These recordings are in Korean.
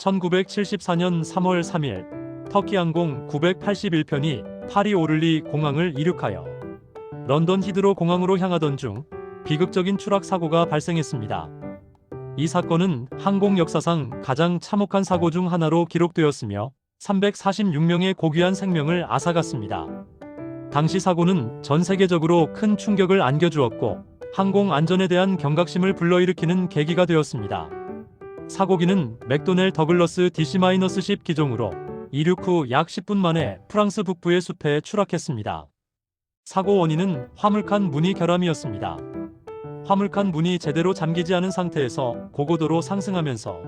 1974년 3월 3일 터키 항공 981편이 파리 오를리 공항을 이륙하여 런던 히드로 공항으로 향하던 중 비극적인 추락 사고가 발생했습니다. 이 사건은 항공 역사상 가장 참혹한 사고 중 하나로 기록되었으며 346명의 고귀한 생명을 앗아갔습니다. 당시 사고는 전 세계적으로 큰 충격을 안겨주었고 항공 안전에 대한 경각심을 불러일으키는 계기가 되었습니다. 사고기는 맥도넬 더글러스 DC-10 기종으로 이륙 후 약 10분 만에 프랑스 북부의 숲에 추락했습니다. 사고 원인은 화물칸 문이 결함이었습니다. 화물칸 문이 제대로 잠기지 않은 상태에서 고고도로 상승하면서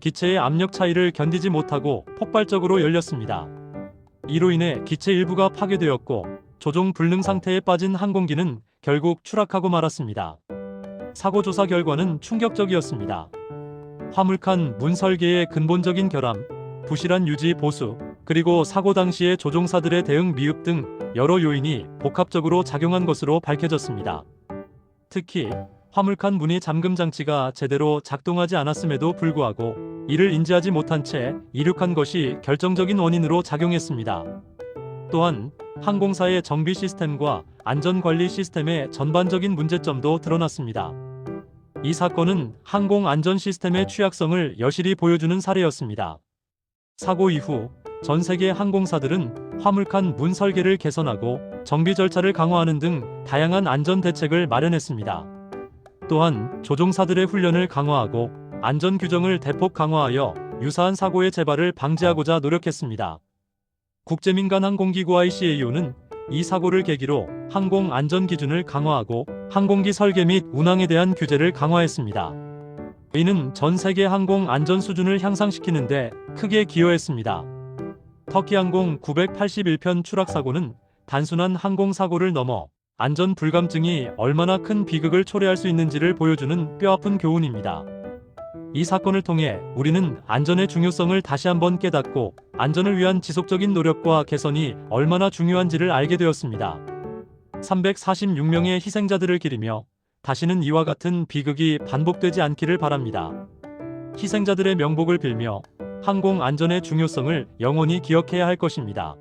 기체의 압력 차이를 견디지 못하고 폭발적으로 열렸습니다. 이로 인해 기체 일부가 파괴되었고 조종 불능 상태에 빠진 항공기는 결국 추락하고 말았습니다. 사고 조사 결과는 충격적이었습니다. 화물칸 문 설계의 근본적인 결함, 부실한 유지 보수, 그리고 사고 당시의 조종사들의 대응 미흡 등 여러 요인이 복합적으로 작용한 것으로 밝혀졌습니다. 특히 화물칸 문이 잠금 장치가 제대로 작동하지 않았음에도 불구하고 이를 인지하지 못한 채 이륙한 것이 결정적인 원인으로 작용했습니다. 또한 항공사의 정비 시스템과 안전관리 시스템의 전반적인 문제점도 드러났습니다. 이 사건은 항공 안전 시스템의 취약성을 여실히 보여주는 사례였습니다. 사고 이후 전 세계 항공사들은 화물칸 문 설계를 개선하고 정비 절차를 강화하는 등 다양한 안전 대책을 마련했습니다. 또한 조종사들의 훈련을 강화하고 안전 규정을 대폭 강화하여 유사한 사고의 재발을 방지하고자 노력했습니다. 국제민간 항공기구 ICAO는 이 사고를 계기로 항공 안전 기준을 강화하고 항공기 설계 및 운항에 대한 규제를 강화했습니다. 이는 전 세계 항공 안전 수준을 향상시키는데 크게 기여했습니다. 터키항공 981편 추락 사고는 단순한 항공 사고를 넘어 안전 불감증이 얼마나 큰 비극을 초래할 수 있는지를 보여주는 뼈아픈 교훈입니다. 이 사건을 통해 우리는 안전의 중요성을 다시 한번 깨닫고 안전을 위한 지속적인 노력과 개선이 얼마나 중요한지를 알게 되었습니다. 346명의 희생자들을 기리며 다시는 이와 같은 비극이 반복되지 않기를 바랍니다. 희생자들의 명복을 빌며 항공 안전의 중요성을 영원히 기억해야 할 것입니다.